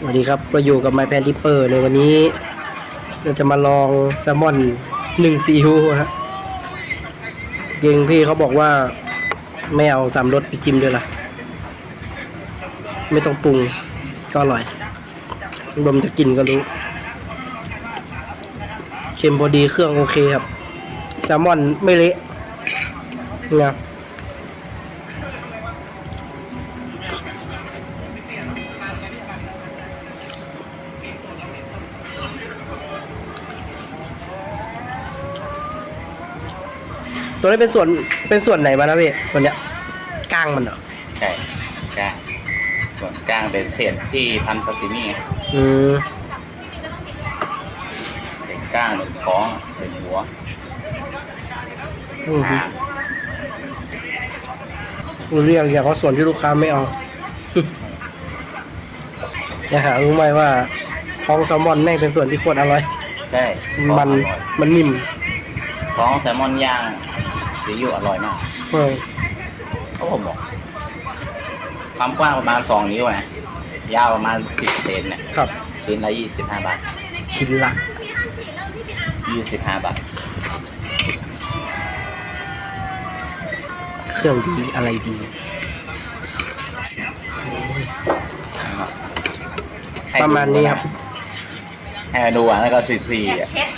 สวัสดีครับก็อยู่กับ My Pan Tipper ในวันนี้ เราจะมาลองแซลมอนหนึ่งซีอิ๊วฮะจริงพี่เขาบอกว่า ไม่เอาสามรสไปจิ้มด้วยล่ะ ไม่ต้องปรุงก็อร่อยดมจะกินก็รู้ เค็มพอดีเครื่องโอเคครับ แซลมอนไม่เละนะ ตัวนี้เป็นส่วนเป็นส่วนไหนมานะพี่ตัวเนี้ยกลางมันเหรอใช่กลางส่วนกลางเป็นเศษที่ทำซาซิมิไงอืมเป็นกลางเป็นท้องเป็นหัวอืมหางเรียกอย่างว่าส่วนที่ลูกค้าไม่เอาอย่าหารู้ไหมว่าท้องแซลมอนแม่งเป็นส่วนที่โคตรอร่อย ใช่มันท้องอร่อยมันนิ่ม ท้องแซลมอนย่าง ซีอิ๊วอร่อยมากเออเขาผมบอกความกว้างประมาณสองนิ้วนะยาวประมาณสิบเซนเนี่ยครับ ชิ้นละยี่สิบห้าบาทชิ้นละยี่สิบห้าบาท เครื่องดีอะไรดีประมาณนี้ครับ ให้มาดูอะแล้วก็สิบสี่อะเช็ด